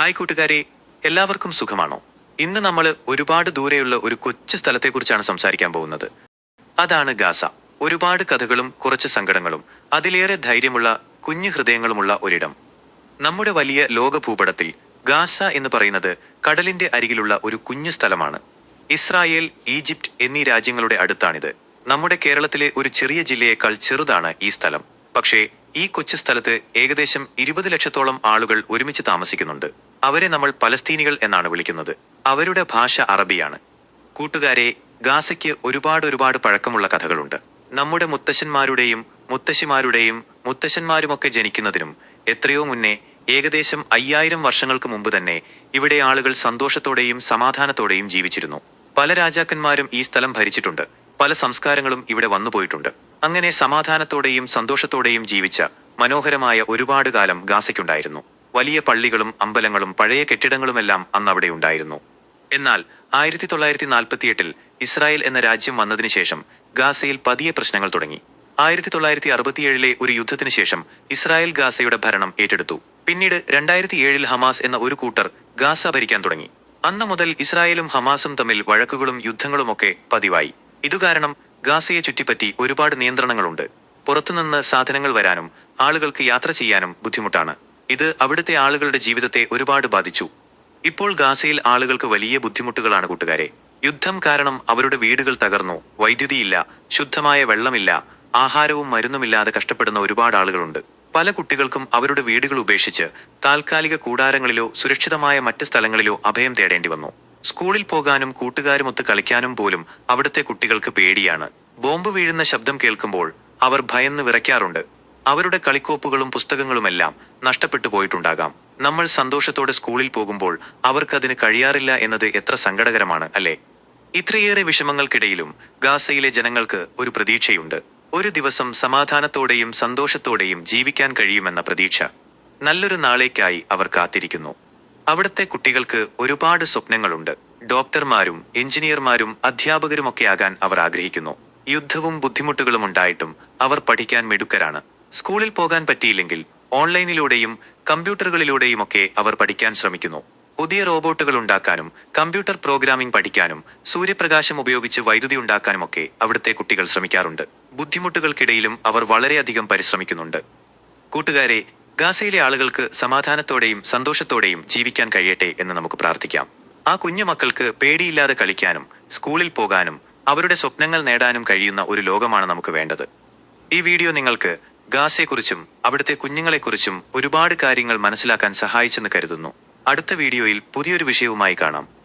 Hi കൂട്ടുകാരെ എല്ലാവർക്കും സുഖമാണോ? ഇന്ന് നമ്മൾ ഒരുപാട് ദൂരെയുള്ള ഒരു കൊച്ചു സ്ഥലത്തെക്കുറിച്ചാണ് സംസാരിക്കാൻ പോകുന്നത്. അതാണ് ഗാസ. ഒരുപാട് കഥകളും കുറച്ച് സങ്കടങ്ങളും അതിലേറെ ധൈര്യമുള്ള കുഞ്ഞു ഹൃദയങ്ങളുമുള്ള ഒരിടം. നമ്മുടെ വലിയ ലോക ഭൂപടത്തിൽ ഗാസ എന്ന് പറയുന്നത് കടലിന്റെ അരികിലുള്ള ഒരു കുഞ്ഞു സ്ഥലമാണ്. ഇസ്രായേൽ ഈജിപ്റ്റ് എന്നീ രാജ്യങ്ങളുടെ അടുത്താണിത്. നമ്മുടെ കേരളത്തിലെ ഒരു ചെറിയ ജില്ലയേക്കാൾ ചെറുതാണ് ഈ സ്ഥലം. പക്ഷേ ഈ കൊച്ചു സ്ഥലത്ത് ഏകദേശം ഇരുപത് ലക്ഷത്തോളം ആളുകൾ ഒരുമിച്ച് താമസിക്കുന്നുണ്ട്. അവരെ നമ്മൾ പലസ്തീനികൾ എന്നാണ് വിളിക്കുന്നത്. അവരുടെ ഭാഷ അറബിയാണ്. കൂട്ടുകാരെ ഗാസയ്ക്ക് ഒരുപാട് ഒരുപാട് പഴക്കമുള്ള കഥകളുണ്ട്. നമ്മുടെ മുത്തശ്ശന്മാരുടെയും മുത്തശ്ശിമാരുടെയും മുത്തശ്ശന്മാരുമൊക്കെ ജനിക്കുന്നതിനും എത്രയോ മുന്നേ ഏകദേശം അയ്യായിരം വർഷങ്ങൾക്ക് മുമ്പ് തന്നെ ഇവിടെ ആളുകൾ സന്തോഷത്തോടെയും സമാധാനത്തോടെയും ജീവിച്ചിരുന്നു. പല രാജാക്കന്മാരും ഈ സ്ഥലം ഭരിച്ചിട്ടുണ്ട്. പല സംസ്കാരങ്ങളും ഇവിടെ വന്നുപോയിട്ടുണ്ട് അങ്ങനെ സമാധാനത്തോടെയും സന്തോഷത്തോടെയും ജീവിച്ച മനോഹരമായ ഒരുപാട് കാലം ഗാസയ്ക്കുണ്ടായിരുന്നു. വലിയ പള്ളികളും അമ്പലങ്ങളും പഴയ കെട്ടിടങ്ങളുമെല്ലാം അന്ന് അവിടെ ഉണ്ടായിരുന്നു. എന്നാൽ ആയിരത്തി തൊള്ളായിരത്തി നാൽപ്പത്തിയെട്ടിൽ ഇസ്രായേൽ എന്ന രാജ്യം വന്നതിനുശേഷം ഗാസയിൽ പതിയെ പ്രശ്നങ്ങൾ തുടങ്ങി. ആയിരത്തി തൊള്ളായിരത്തി അറുപത്തിയേഴിലെ ഒരു യുദ്ധത്തിന് ശേഷം ഇസ്രായേൽ ഗാസയുടെ ഭരണം ഏറ്റെടുത്തു. പിന്നീട് രണ്ടായിരത്തി ഏഴിൽ ഹമാസ് എന്ന ഒരു കൂട്ടർ ഗാസ ഭരിക്കാൻ തുടങ്ങി. അന്ന് മുതൽ ഇസ്രായേലും ഹമാസും തമ്മിൽ വഴക്കുകളും യുദ്ധങ്ങളുമൊക്കെ പതിവായി. ഇതുകാരണം ഗാസയെ ചുറ്റിപ്പറ്റി ഒരുപാട് നിയന്ത്രണങ്ങളുണ്ട്. പുറത്തുനിന്ന് സാധനങ്ങൾ വരാനും ആളുകൾക്ക് യാത്ര ചെയ്യാനും ബുദ്ധിമുട്ടാണ്. ഇത് അവിടുത്തെ ആളുകളുടെ ജീവിതത്തെ ഒരുപാട് ബാധിച്ചു. ഇപ്പോൾ ഗാസയിൽ ആളുകൾക്ക് വലിയ ബുദ്ധിമുട്ടുകളാണ് കൂട്ടുകാരെ. യുദ്ധം കാരണം അവരുടെ വീടുകൾ തകർന്നു. വൈദ്യുതിയില്ല ശുദ്ധമായ വെള്ളമില്ല ആഹാരവും മരുന്നുമില്ലാതെ കഷ്ടപ്പെടുന്ന ഒരുപാട് ആളുകളുണ്ട്. പല കുട്ടികൾക്കും അവരുടെ വീടുകൾ ഉപേക്ഷിച്ച് താൽക്കാലിക കൂടാരങ്ങളിലോ സുരക്ഷിതമായ മറ്റ് സ്ഥലങ്ങളിലോ അഭയം തേടേണ്ടി വന്നു. സ്കൂളിൽ പോകാനും കൂട്ടുകാരുമൊത്ത് കളിക്കാനും പോലും അവിടുത്തെ കുട്ടികൾക്ക് പേടിയാണ്. ബോംബ് വീഴുന്ന ശബ്ദം കേൾക്കുമ്പോൾ അവർ ഭയന്ന് വിറയ്ക്കാറുണ്ട്. അവരുടെ കളിക്കോപ്പുകളും പുസ്തകങ്ങളുമെല്ലാം നഷ്ടപ്പെട്ടു പോയിട്ടുണ്ടാകാം. നമ്മൾ സന്തോഷത്തോടെ സ്കൂളിൽ പോകുമ്പോൾ അവർക്കതിന് കഴിയാറില്ല എന്നത് എത്ര സങ്കടകരമാണ് അല്ലേ? ഇത്രയേറെ വിഷമങ്ങൾക്കിടയിലും ഗാസയിലെ ജനങ്ങൾക്ക് ഒരു പ്രതീക്ഷയുണ്ട്. ഒരു ദിവസം സമാധാനത്തോടെയും സന്തോഷത്തോടെയും ജീവിക്കാൻ കഴിയുമെന്ന പ്രതീക്ഷ. നല്ലൊരു നാളേക്കായി അവർ കാത്തിരിക്കുന്നു. അവിടുത്തെ കുട്ടികൾക്ക് ഒരുപാട് സ്വപ്നങ്ങളുണ്ട്. ഡോക്ടർമാരും എഞ്ചിനീയർമാരും അധ്യാപകരുമൊക്കെ ആകാൻ അവർ ആഗ്രഹിക്കുന്നു. യുദ്ധവും ബുദ്ധിമുട്ടുകളും ഉണ്ടായിട്ടും അവർ പഠിക്കാൻ മിടുക്കരാണ്. സ്കൂളിൽ പോകാൻ പറ്റിയില്ലെങ്കിൽ ഓൺലൈനിലൂടെയും കമ്പ്യൂട്ടറുകളിലൂടെയുമൊക്കെ അവർ പഠിക്കാൻ ശ്രമിക്കുന്നു. പുതിയ റോബോട്ടുകൾ ഉണ്ടാക്കാനും കമ്പ്യൂട്ടർ പ്രോഗ്രാമിംഗ് പഠിക്കാനും സൂര്യപ്രകാശം ഉപയോഗിച്ച് വൈദ്യുതി ഉണ്ടാക്കാനുമൊക്കെ അവിടുത്തെ കുട്ടികൾ ശ്രമിക്കാറുണ്ട്. ബുദ്ധിമുട്ടുകൾക്കിടയിലും അവർ വളരെയധികം പരിശ്രമിക്കുന്നുണ്ട്. കൂട്ടുകാരെ ഗാസയിലെ ആളുകൾക്ക് സമാധാനത്തോടെയും സന്തോഷത്തോടെയും ജീവിക്കാൻ കഴിയട്ടെ എന്ന് നമുക്ക് പ്രാർത്ഥിക്കാം. ആ കുഞ്ഞു മക്കൾക്ക് പേടിയില്ലാതെ കളിക്കാനും സ്കൂളിൽ പോകാനും അവരുടെ സ്വപ്നങ്ങൾ നേടാനും കഴിയുന്ന ഒരു ലോകമാണ് നമുക്ക് വേണ്ടത്. ഈ വീഡിയോ നിങ്ങൾക്ക് ഗാസയെക്കുറിച്ചും അവിടുത്തെ കുഞ്ഞുങ്ങളെക്കുറിച്ചും ഒരുപാട് കാര്യങ്ങൾ മനസ്സിലാക്കാൻ സഹായിച്ചെന്ന് കരുതുന്നു. അടുത്ത വീഡിയോയിൽ പുതിയൊരു വിഷയവുമായി കാണാം.